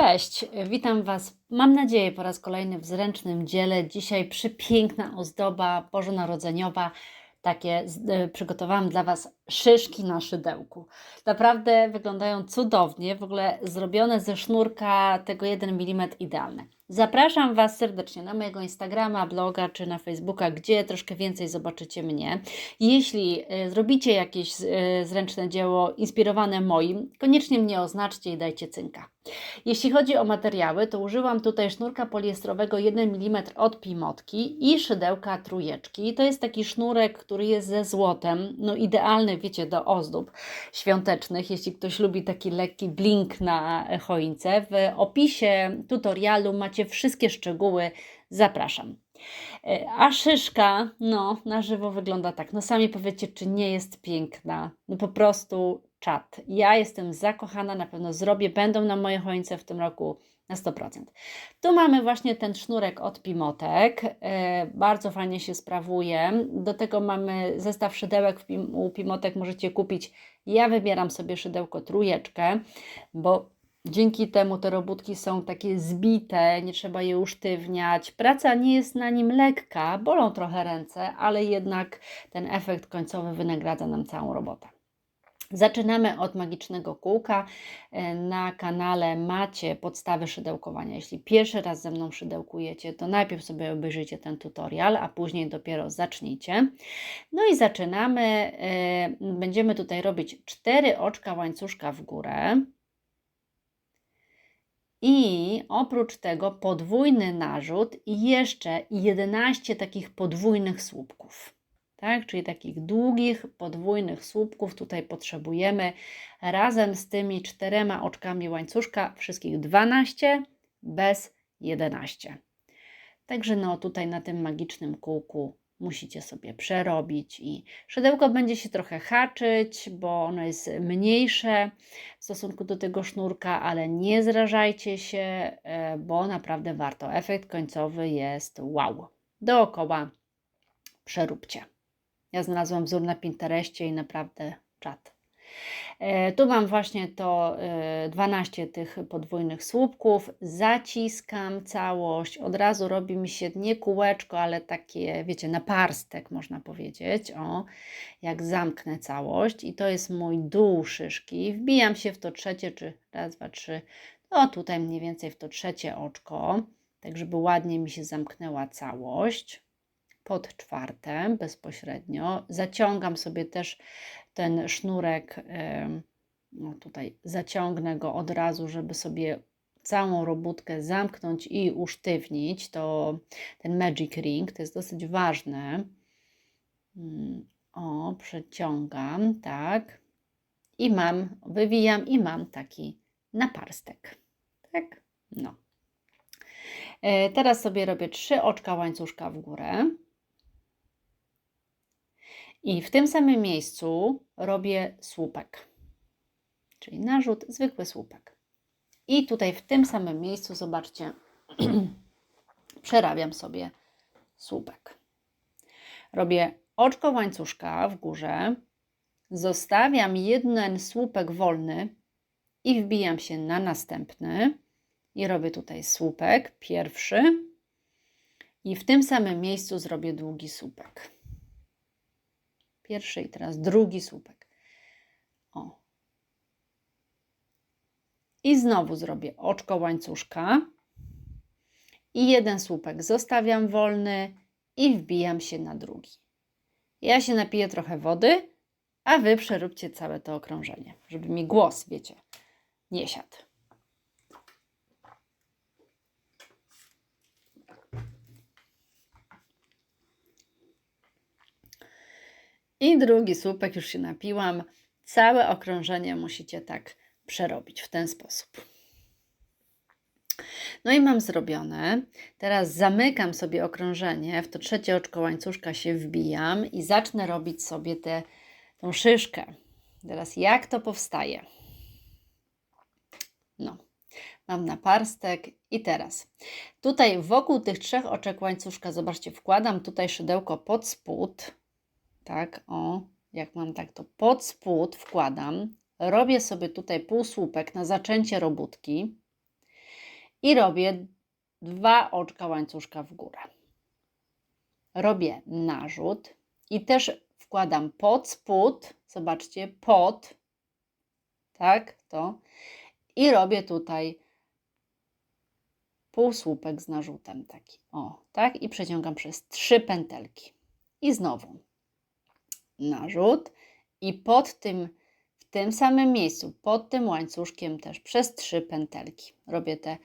Cześć, witam Was. Mam nadzieję po raz kolejny w zręcznym dziele. Dzisiaj przepiękna ozdoba bożonarodzeniowa. Takie e, przygotowałam dla Was szyszki na szydełku. Naprawdę wyglądają cudownie, w ogóle zrobione ze sznurka tego 1 mm idealne. Zapraszam Was serdecznie na mojego Instagrama, bloga czy na Facebooka, gdzie troszkę więcej zobaczycie mnie. Jeśli e, zrobicie jakieś e, zręczne dzieło inspirowane moim, koniecznie mnie oznaczcie i dajcie cynka. Jeśli chodzi o materiały, to użyłam tutaj sznurka poliestrowego 1 mm od Pimotki i szydełka trójeczki. To jest taki sznurek, który jest ze złotem, no idealny, wiecie, do ozdób świątecznych, jeśli ktoś lubi taki lekki blink na choince. W opisie tutorialu macie wszystkie szczegóły, zapraszam. E, A szyszka, no, na żywo wygląda tak. No sami powiecie, czy nie jest piękna. No po prostu czat. Ja jestem zakochana, na pewno zrobię, będą na mojej choince w tym roku na 100%. Tu mamy właśnie ten sznurek od Pimotek. E, bardzo fajnie się sprawuje. Do tego mamy zestaw szydełek u Pimotek, możecie kupić. Ja wybieram sobie szydełko trójeczkę, bo Dzięki temu te robótki są takie zbite, nie trzeba je usztywniać. Praca nie jest na nim lekka, bolą trochę ręce, ale jednak ten efekt końcowy wynagradza nam całą robotę. Zaczynamy od magicznego kółka. E, Na kanale macie podstawy szydełkowania. Jeśli pierwszy raz ze mną szydełkujecie, to najpierw sobie obejrzyjcie ten tutorial, a później dopiero zacznijcie. No i zaczynamy. E, Będziemy tutaj robić cztery oczka łańcuszka w górę. I oprócz tego podwójny narzut i jeszcze 11 takich podwójnych słupków. Tak, czyli takich długich, podwójnych słupków tutaj potrzebujemy razem z tymi czterema oczkami łańcuszka, wszystkich 12, bez 11. Także no tutaj na tym magicznym kółku musicie sobie przerobić i szydełko będzie się trochę haczyć, bo ono jest mniejsze w stosunku do tego sznurka, ale nie zrażajcie się, e, bo naprawdę warto. Efekt końcowy jest wow. Dookoła przeróbcie. Ja znalazłam wzór na Pinterestie i naprawdę czat. E, Tu mam właśnie to e, 12 tych podwójnych słupków. Zaciskam całość. Od razu robi mi się nie kółeczko, ale takie, wiecie, naparstek można powiedzieć. O, jak zamknę całość. I to jest mój dół szyszki. Wbijam się w to trzecie, czy raz, dwa, trzy. No tutaj mniej więcej w to trzecie oczko. Tak, żeby ładnie mi się zamknęła całość pod czwarte bezpośrednio. Zaciągam sobie też ten sznurek, no tutaj zaciągnę go od razu, żeby sobie całą robótkę zamknąć i usztywnić. To ten magic ring, to jest dosyć ważne. Mm, O, przeciągam, tak. I mam, wywijam i mam taki naparstek. Tak? No. E, Teraz sobie robię trzy oczka łańcuszka w górę. I w tym samym miejscu robię słupek, czyli narzut, zwykły słupek. I tutaj w tym samym miejscu, zobaczcie, przerabiam sobie słupek. Robię oczko łańcuszka w górze, zostawiam jeden słupek wolny i wbijam się na następny. I robię tutaj słupek pierwszy. I w tym samym miejscu zrobię długi słupek pierwszy i teraz drugi słupek. O. I znowu zrobię oczko łańcuszka i jeden słupek zostawiam wolny i wbijam się na drugi. Ja się napiję trochę wody, a wy przeróbcie całe to okrążenie, żeby mi głos, wiecie, nie siadł. I drugi słupek już się napiłam. Całe okrążenie musicie tak przerobić w ten sposób. No i mam zrobione. Teraz zamykam sobie okrążenie, w to trzecie oczko łańcuszka się wbijam i zacznę robić sobie tę tą szyszkę. Teraz jak to powstaje? No, mam naparstek i teraz tutaj wokół tych trzech oczek łańcuszka, zobaczcie, wkładam tutaj szydełko pod spód, tak, o, jak mam tak to pod spód wkładam, robię sobie tutaj półsłupek na zaczęcie robótki i robię dwa oczka łańcuszka w górę. Robię narzut i też wkładam pod spód, zobaczcie, pod, tak, to. I robię tutaj półsłupek z narzutem taki, o, tak, i przeciągam przez trzy pętelki. I znowu narzut i pod tym, w tym samym miejscu, pod tym łańcuszkiem też przez trzy pętelki. Robię te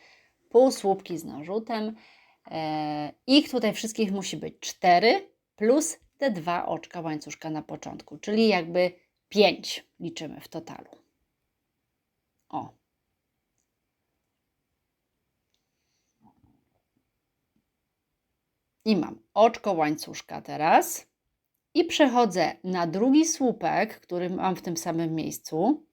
półsłupki z narzutem. E, ich tutaj wszystkich musi być cztery plus te dwa oczka łańcuszka na początku, czyli jakby pięć liczymy w totalu. O. I mam oczko łańcuszka teraz. I przechodzę na drugi słupek, który mam w tym samym miejscu.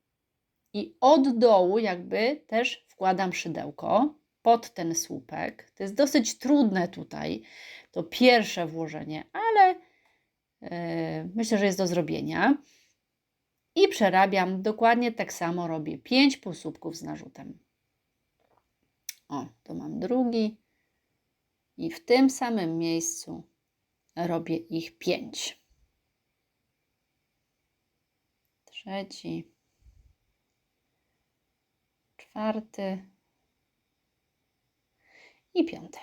I od dołu jakby też wkładam szydełko pod ten słupek. To jest dosyć trudne tutaj, to pierwsze włożenie, ale yy, myślę, że jest do zrobienia. I przerabiam dokładnie tak samo, robię 5 półsłupków z narzutem. O, tu mam drugi. I w tym samym miejscu robię ich 5. Trzeci. Czwarty i piąte.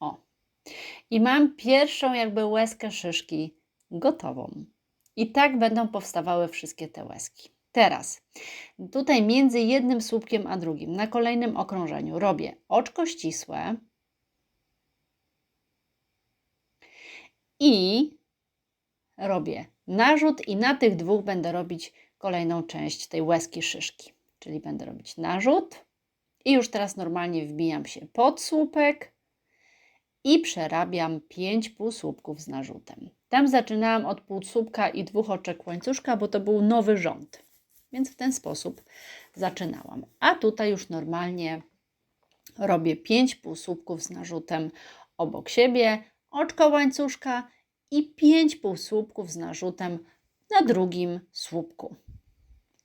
O. I mam pierwszą jakby łezkę szyszki gotową. I tak będą powstawały wszystkie te łezki. Teraz tutaj między jednym słupkiem a drugim na kolejnym okrążeniu robię oczko ścisłe i robię narzut i na tych dwóch będę robić kolejną część tej łezki szyszki. Czyli będę robić narzut i już teraz normalnie wbijam się pod słupek i przerabiam 5 półsłupków z narzutem. Tam zaczynałam od półsłupka i dwóch oczek łańcuszka, bo to był nowy rząd. Więc w ten sposób zaczynałam. A tutaj już normalnie robię 5 półsłupków z narzutem obok siebie, oczko łańcuszka i 5 półsłupków z narzutem na drugim słupku.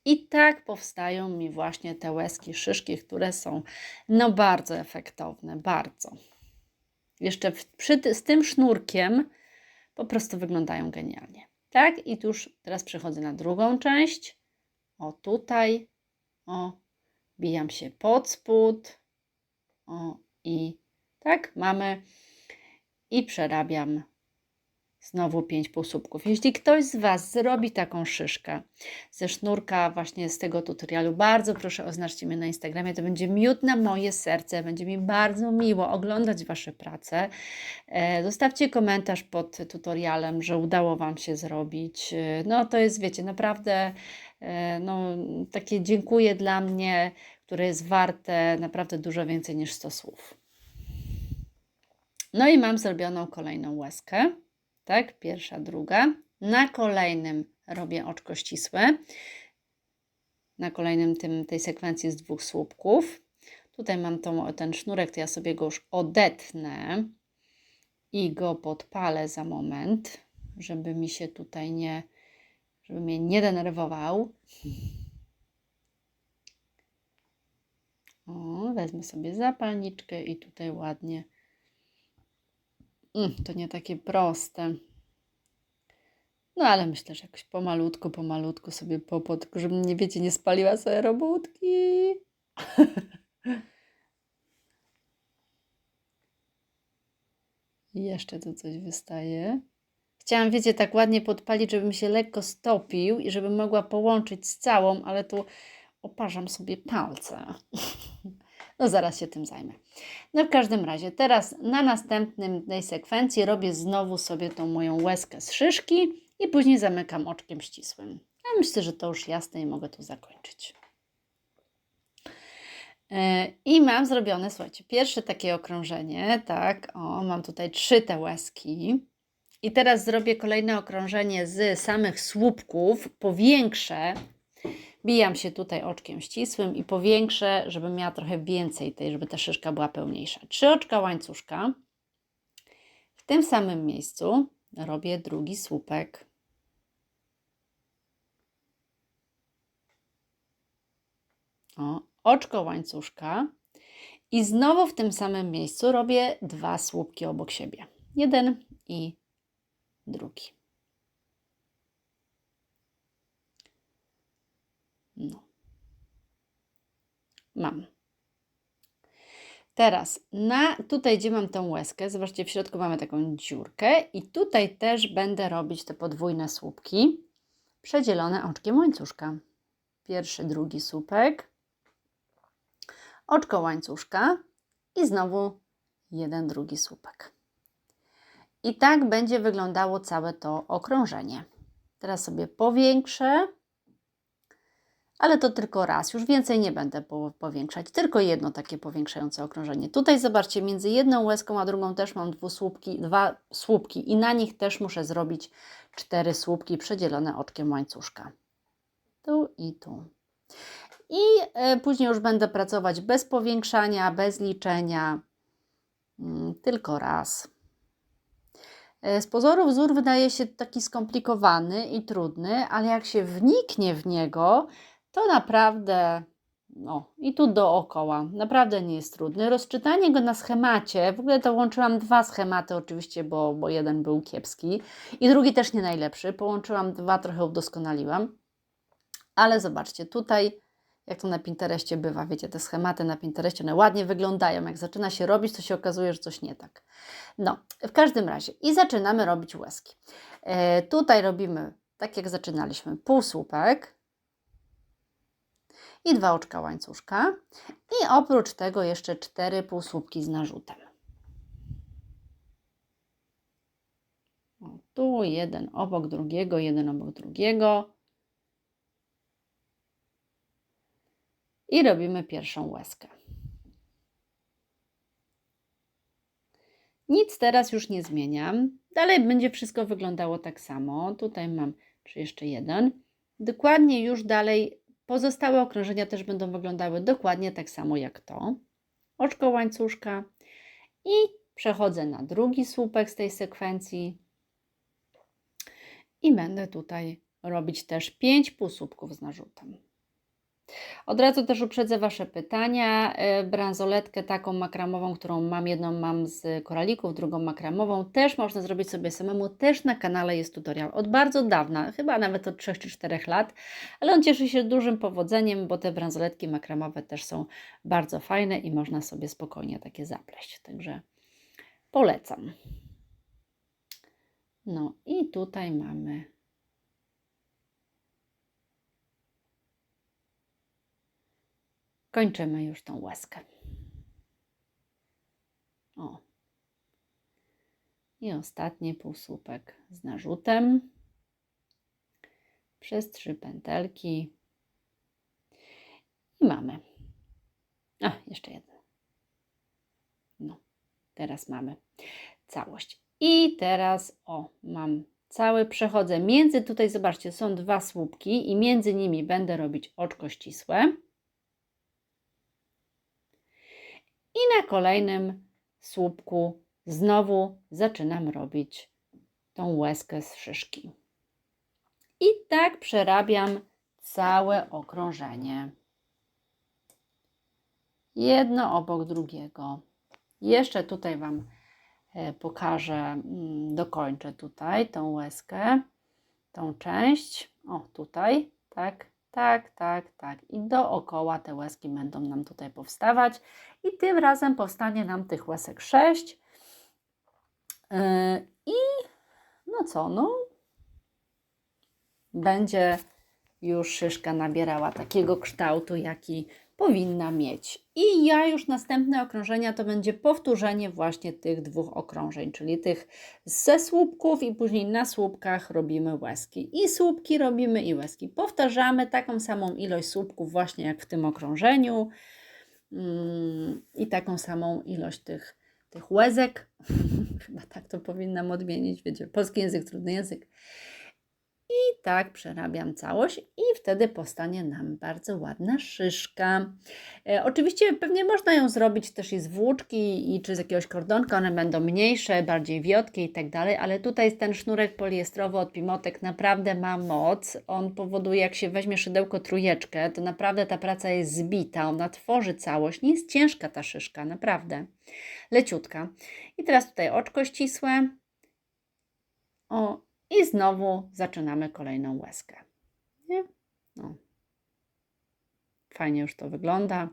I tak powstają mi właśnie te łezki szyszki, które są no bardzo efektowne, bardzo. Jeszcze w, przy, z tym sznurkiem po prostu wyglądają genialnie. Tak, i tu już teraz przechodzę na drugą część. O tutaj, o, bijam się pod spód, o i tak mamy i przerabiam Znowu pięć półsłupków. Jeśli ktoś z Was zrobi taką szyszkę ze sznurka właśnie z tego tutorialu, bardzo proszę oznaczcie mnie na Instagramie. To będzie miód na moje serce. Będzie mi bardzo miło oglądać Wasze prace. E, zostawcie komentarz pod tutorialem, że udało Wam się zrobić. E, no to jest, wiecie, naprawdę e, no, takie dziękuję dla mnie, które jest warte naprawdę dużo więcej niż 100 słów. No i mam zrobioną kolejną łezkę tak? Pierwsza, druga. Na kolejnym robię oczko ścisłe. Na kolejnym tym, tej sekwencji z dwóch słupków. Tutaj mam tą, ten sznurek, to ja sobie go już odetnę i go podpalę za moment, żeby mi się tutaj nie, żeby mnie nie denerwował. O, wezmę sobie zapalniczkę i tutaj ładnie Mm, to nie takie proste. No ale myślę, że jakoś pomalutku, pomalutku sobie popot, tylko żebym nie wiecie, nie spaliła sobie robótki. Jeszcze tu coś wystaje. Chciałam, wiecie, tak ładnie podpalić, żeby mi się lekko stopił i żebym mogła połączyć z całą, ale tu oparzam sobie palce. No zaraz się tym zajmę. No w każdym razie, teraz na następnym tej sekwencji robię znowu sobie tą moją łezkę z szyszki i później zamykam oczkiem ścisłym. Ja myślę, że to już jasne i mogę tu zakończyć. E, I mam zrobione, słuchajcie, pierwsze takie okrążenie, tak, o, mam tutaj trzy te łezki. I teraz zrobię kolejne okrążenie z samych słupków, powiększę Bijam się tutaj oczkiem ścisłym i powiększę, żeby miała trochę więcej tej, żeby ta szyszka była pełniejsza. Trzy oczka łańcuszka. W tym samym miejscu robię drugi słupek. O, oczko łańcuszka. I znowu w tym samym miejscu robię dwa słupki obok siebie. Jeden i drugi. No. Mam. Teraz na tutaj, gdzie mam tą łezkę, zobaczcie, w środku mamy taką dziurkę i tutaj też będę robić te podwójne słupki przedzielone oczkiem łańcuszka. Pierwszy, drugi słupek, oczko łańcuszka i znowu jeden, drugi słupek. I tak będzie wyglądało całe to okrążenie. Teraz sobie powiększę, ale to tylko raz, już więcej nie będę powiększać, tylko jedno takie powiększające okrążenie. Tutaj zobaczcie, między jedną łezką a drugą też mam dwusłupki, dwa słupki i na nich też muszę zrobić cztery słupki przedzielone oczkiem łańcuszka. Tu i tu. I e, później już będę pracować bez powiększania, bez liczenia, mm, tylko raz. E, z pozoru wzór wydaje się taki skomplikowany i trudny, ale jak się wniknie w niego, to naprawdę, no i tu dookoła, naprawdę nie jest trudny. Rozczytanie go na schemacie, w ogóle to łączyłam dwa schematy oczywiście, bo, bo jeden był kiepski i drugi też nie najlepszy. Połączyłam dwa, trochę udoskonaliłam. Ale zobaczcie, tutaj jak to na Pinterestie bywa, wiecie, te schematy na Pinterestie, one ładnie wyglądają. Jak zaczyna się robić, to się okazuje, że coś nie tak. No, w każdym razie i zaczynamy robić łezki. E, tutaj robimy, tak jak zaczynaliśmy, półsłupek, i dwa oczka łańcuszka i oprócz tego jeszcze cztery półsłupki z narzutem. O, tu jeden obok drugiego, jeden obok drugiego. I robimy pierwszą łezkę. Nic teraz już nie zmieniam. Dalej będzie wszystko wyglądało tak samo. Tutaj mam czy jeszcze jeden. Dokładnie już dalej Pozostałe okrążenia też będą wyglądały dokładnie tak samo jak to. Oczko łańcuszka i przechodzę na drugi słupek z tej sekwencji i będę tutaj robić też 5 półsłupków z narzutem. Od razu też uprzedzę Wasze pytania. E, bransoletkę taką makramową, którą mam, jedną mam z koralików, drugą makramową, też można zrobić sobie samemu. Też na kanale jest tutorial od bardzo dawna, chyba nawet od 3 czy 4 lat, ale on cieszy się dużym powodzeniem, bo te bransoletki makramowe też są bardzo fajne i można sobie spokojnie takie zapleść. Także polecam. No i tutaj mamy kończymy już tą łaskę. O. I ostatni półsłupek z narzutem przez trzy pętelki i mamy. A, jeszcze jeden. No, teraz mamy całość. I teraz, o, mam cały, przechodzę między, tutaj zobaczcie, są dwa słupki i między nimi będę robić oczko ścisłe. I na kolejnym słupku znowu zaczynam robić tą łezkę z szyszki. I tak przerabiam całe okrążenie. Jedno obok drugiego. Jeszcze tutaj Wam e, pokażę, mm, dokończę tutaj tą łezkę, tą część. O, tutaj, tak, tak, tak, tak. I dookoła te łezki będą nam tutaj powstawać. I tym razem powstanie nam tych łezek 6. Yy, I no co, no będzie już szyszka nabierała takiego kształtu, jaki powinna mieć. I ja już następne okrążenia to będzie powtórzenie właśnie tych dwóch okrążeń, czyli tych ze słupków i później na słupkach robimy łezki. I słupki robimy i łezki. Powtarzamy taką samą ilość słupków właśnie jak w tym okrążeniu mm, i taką samą ilość tych, tych łezek. Chyba tak to powinnam odmienić, wiecie, polski język, trudny język. I tak przerabiam całość i wtedy powstanie nam bardzo ładna szyszka. E, oczywiście pewnie można ją zrobić też i z włóczki i czy z jakiegoś kordonka, one będą mniejsze, bardziej wiotkie i tak dalej, ale tutaj ten sznurek poliestrowy od Pimotek naprawdę ma moc. On powoduje, jak się weźmie szydełko trójeczkę, to naprawdę ta praca jest zbita, ona tworzy całość. Nie jest ciężka ta szyszka, naprawdę. Leciutka. I teraz tutaj oczko ścisłe. O, i znowu zaczynamy kolejną łezkę. Nie? No. Fajnie już to wygląda.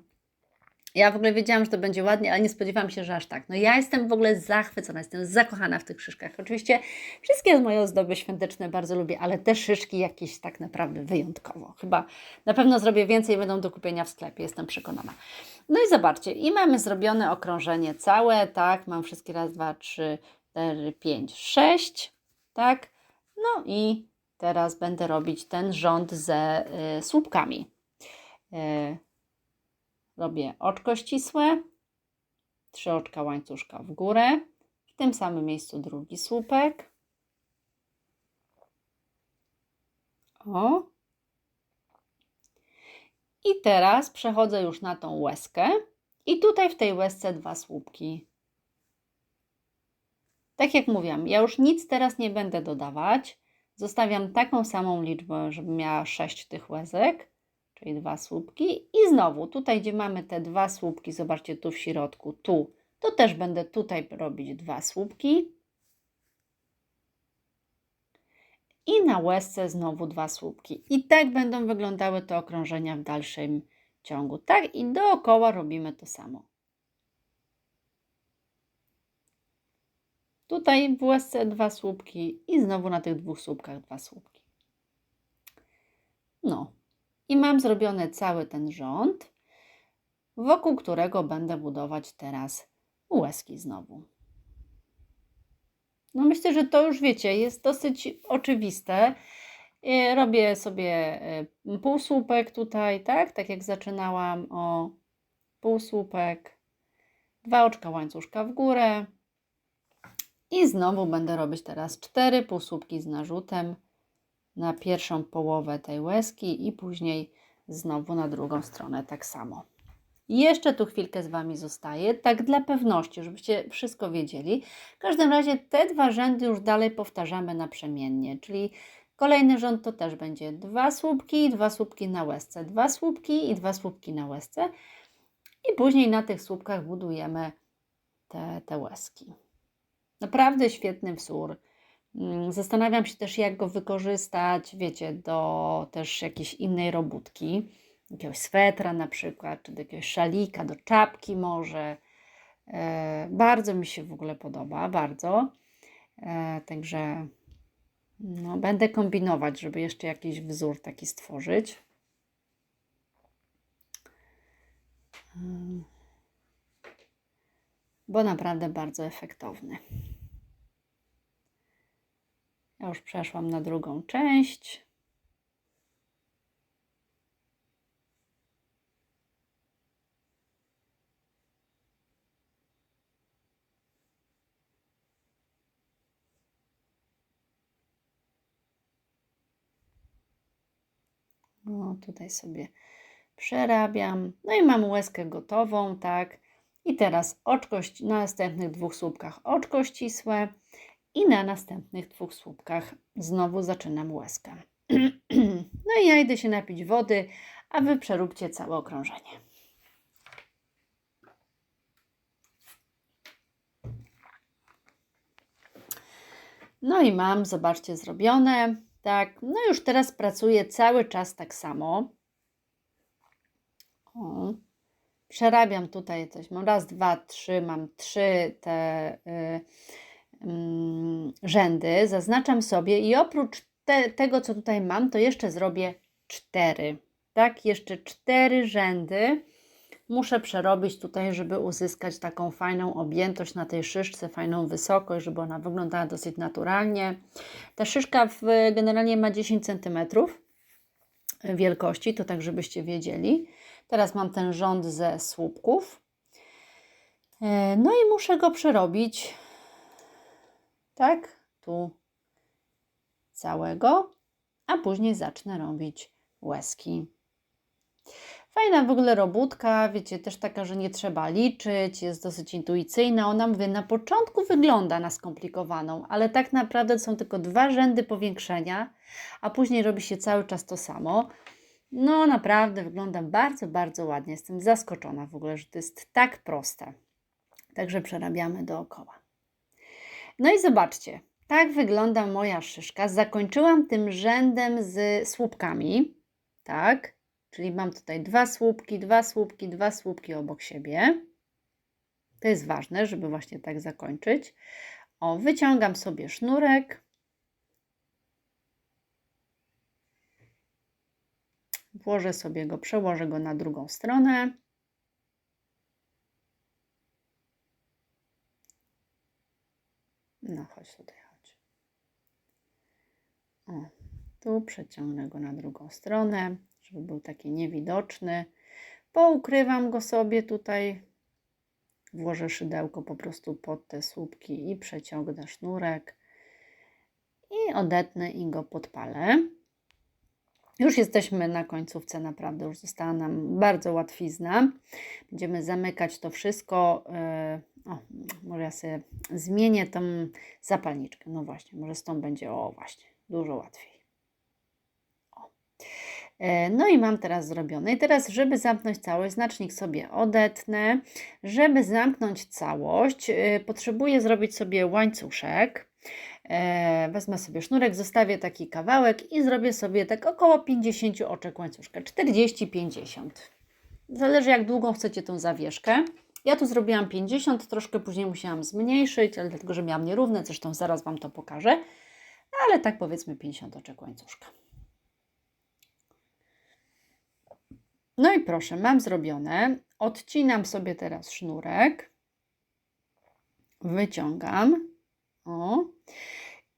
Ja w ogóle wiedziałam, że to będzie ładnie, ale nie spodziewałam się, że aż tak. No ja jestem w ogóle zachwycona, jestem zakochana w tych szyszkach. Oczywiście wszystkie moje ozdoby świąteczne bardzo lubię, ale te szyszki jakieś tak naprawdę wyjątkowo. Chyba na pewno zrobię więcej będą do kupienia w sklepie, jestem przekonana. No i zobaczcie, i mamy zrobione okrążenie całe, tak, mam wszystkie raz, dwa, trzy, cztery, pięć, sześć, tak. No i teraz będę robić ten rząd ze y, słupkami. Y, robię oczko ścisłe, trzy oczka łańcuszka w górę, w tym samym miejscu drugi słupek. O. I teraz przechodzę już na tą łezkę i tutaj w tej łezce dwa słupki. Tak jak mówiłam, ja już nic teraz nie będę dodawać. Zostawiam taką samą liczbę, żeby miała 6 tych łezek, czyli dwa słupki. I znowu, tutaj gdzie mamy te dwa słupki, zobaczcie tu w środku, tu, to też będę tutaj robić dwa słupki. I na łezce znowu dwa słupki. I tak będą wyglądały te okrążenia w dalszym ciągu. Tak i dookoła robimy to samo. Tutaj w łezce dwa słupki i znowu na tych dwóch słupkach dwa słupki. No i mam zrobiony cały ten rząd, wokół którego będę budować teraz łezki znowu. No myślę, że to już wiecie, jest dosyć oczywiste. E, robię sobie e, półsłupek tutaj, tak? Tak jak zaczynałam o półsłupek, dwa oczka łańcuszka w górę, i znowu będę robić teraz cztery półsłupki z narzutem na pierwszą połowę tej łezki i później znowu na drugą stronę tak samo. Jeszcze tu chwilkę z Wami zostaję, tak dla pewności, żebyście wszystko wiedzieli. W każdym razie te dwa rzędy już dalej powtarzamy naprzemiennie, czyli kolejny rząd to też będzie dwa słupki, dwa słupki na łezce, dwa słupki i dwa słupki na łezce i później na tych słupkach budujemy te, te łezki. Naprawdę świetny wzór. Mm, zastanawiam się też, jak go wykorzystać, wiecie, do też jakiejś innej robótki, jakiegoś swetra na przykład, czy do jakiegoś szalika, do czapki może. E, bardzo mi się w ogóle podoba, bardzo. E, także no, będę kombinować, żeby jeszcze jakiś wzór taki stworzyć. Bo naprawdę bardzo efektowny. Ja już przeszłam na drugą część. No, tutaj sobie przerabiam. No i mam łezkę gotową, tak. I teraz oczko, na następnych dwóch słupkach oczko ścisłe i na następnych dwóch słupkach znowu zaczynam łezkę. No i ja idę się napić wody, a Wy przeróbcie całe okrążenie. No i mam, zobaczcie, zrobione. Tak, no już teraz pracuję cały czas tak samo. O przerabiam tutaj coś. Mam raz, dwa, trzy, mam trzy te y, y, rzędy, zaznaczam sobie i oprócz te, tego, co tutaj mam, to jeszcze zrobię cztery. Tak, jeszcze cztery rzędy muszę przerobić tutaj, żeby uzyskać taką fajną objętość na tej szyszce, fajną wysokość, żeby ona wyglądała dosyć naturalnie. Ta szyszka w, generalnie ma 10 cm wielkości, to tak, żebyście wiedzieli. Teraz mam ten rząd ze słupków. E, no i muszę go przerobić. Tak, tu całego. a później zacznę robić łezki. Fajna w ogóle robótka, wiecie, też taka, że nie trzeba liczyć, jest dosyć intuicyjna. Ona, mówię, na początku wygląda na skomplikowaną, ale tak naprawdę są tylko dwa rzędy powiększenia, a później robi się cały czas to samo. No naprawdę wygląda bardzo, bardzo ładnie. Jestem zaskoczona w ogóle, że to jest tak proste. Także przerabiamy dookoła. No i zobaczcie, tak wygląda moja szyszka. Zakończyłam tym rzędem z słupkami, tak? Czyli mam tutaj dwa słupki, dwa słupki, dwa słupki obok siebie. To jest ważne, żeby właśnie tak zakończyć. O, wyciągam sobie sznurek. Włożę sobie go, przełożę go na drugą stronę. No, chodź tutaj, chodź. O, tu przeciągnę go na drugą stronę, żeby był taki niewidoczny. Poukrywam go sobie tutaj. Włożę szydełko po prostu pod te słupki i przeciągnę sznurek. I odetnę i go podpalę. Już jesteśmy na końcówce, naprawdę już została nam bardzo łatwizna. Będziemy zamykać to wszystko. Yy, o, może ja sobie zmienię tą zapalniczkę. No właśnie, może z tą będzie, o właśnie, dużo łatwiej. O. Yy, No i mam teraz zrobione. I teraz, żeby zamknąć całość, znacznik sobie odetnę. Żeby zamknąć całość, yy, potrzebuję zrobić sobie łańcuszek. E, wezmę sobie sznurek, zostawię taki kawałek i zrobię sobie tak około 50 oczek łańcuszka, 40-50. Zależy jak długą chcecie tą zawieszkę. Ja tu zrobiłam 50, troszkę później musiałam zmniejszyć, ale dlatego, że miałam nierówne, zresztą zaraz Wam to pokażę. Ale tak powiedzmy 50 oczek łańcuszka. No i proszę, mam zrobione. Odcinam sobie teraz sznurek. Wyciągam. O.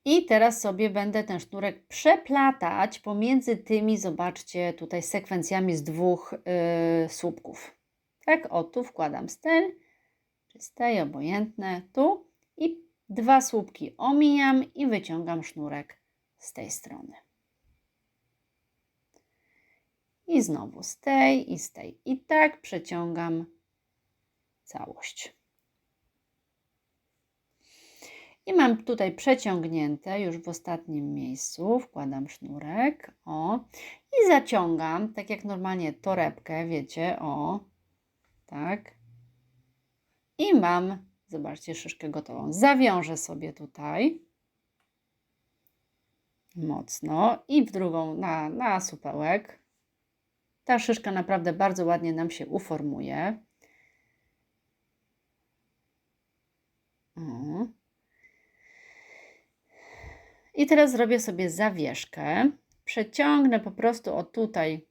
I teraz sobie będę ten sznurek przeplatać pomiędzy tymi, zobaczcie, tutaj sekwencjami z dwóch yy, słupków. Tak, o, tu wkładam styl, czyste i obojętne, tu i dwa słupki omijam i wyciągam sznurek z tej strony. I znowu z tej i z tej. I tak przeciągam całość. I mam tutaj przeciągnięte już w ostatnim miejscu, wkładam sznurek, o, i zaciągam, tak jak normalnie torebkę, wiecie, o, tak. I mam, zobaczcie, szyszkę gotową. Zawiążę sobie tutaj mocno i w drugą na, na supełek. Ta szyszka naprawdę bardzo ładnie nam się uformuje. O. I teraz zrobię sobie zawieszkę. Przeciągnę po prostu o tutaj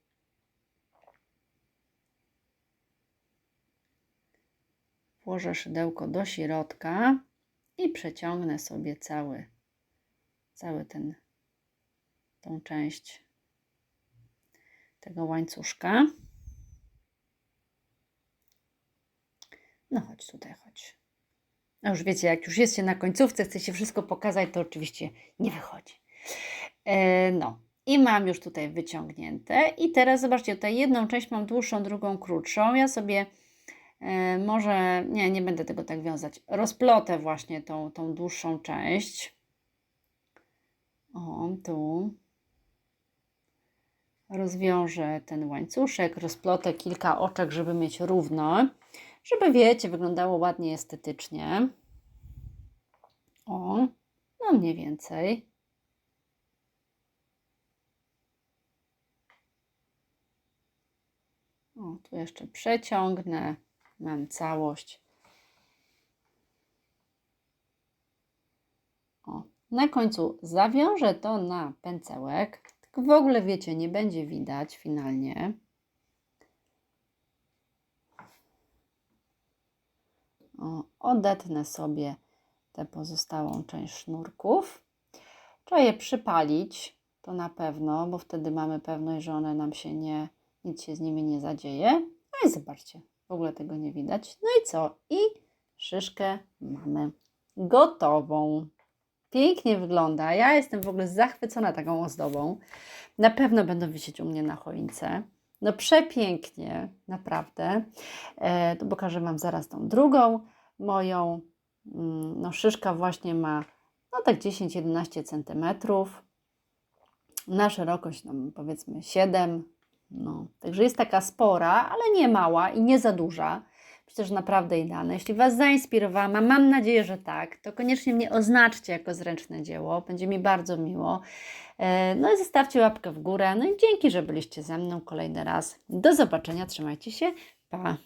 włożę szydełko do środka i przeciągnę sobie cały, cały ten, tą część tego łańcuszka. No chodź tutaj, chodź. Już wiecie, jak już jest się na końcówce, chce się wszystko pokazać, to oczywiście nie wychodzi. E, no i mam już tutaj wyciągnięte. I teraz zobaczcie, tutaj jedną część mam dłuższą, drugą krótszą. Ja sobie e, może, nie, nie będę tego tak wiązać, rozplotę właśnie tą, tą dłuższą część. O, tu. Rozwiążę ten łańcuszek, rozplotę kilka oczek, żeby mieć równo żeby wiecie, wyglądało ładnie estetycznie. O, no mniej więcej. O, tu jeszcze przeciągnę, mam całość. O, na końcu zawiążę to na pędzełek. Tak w ogóle wiecie, nie będzie widać finalnie. Odetnę sobie tę pozostałą część sznurków. Trzeba je przypalić, to na pewno, bo wtedy mamy pewność, że one nam się nie, nic się z nimi nie zadzieje. No i zobaczcie, w ogóle tego nie widać. No i co? I szyszkę mamy gotową. Pięknie wygląda. Ja jestem w ogóle zachwycona taką ozdobą. Na pewno będą wisieć u mnie na choince. No przepięknie, naprawdę. E, to pokażę Wam zaraz tą drugą moją. Mm, No szyszka właśnie ma no tak 10-11 centymetrów. Na szerokość no, powiedzmy 7. No, także jest taka spora, ale nie mała i nie za duża. Że naprawdę idealne. Jeśli Was zainspirowałam, mam nadzieję, że tak, to koniecznie mnie oznaczcie jako zręczne dzieło. Będzie mi bardzo miło. E, No i zostawcie łapkę w górę. No i dzięki, że byliście ze mną kolejny raz. Do zobaczenia. Trzymajcie się. Pa!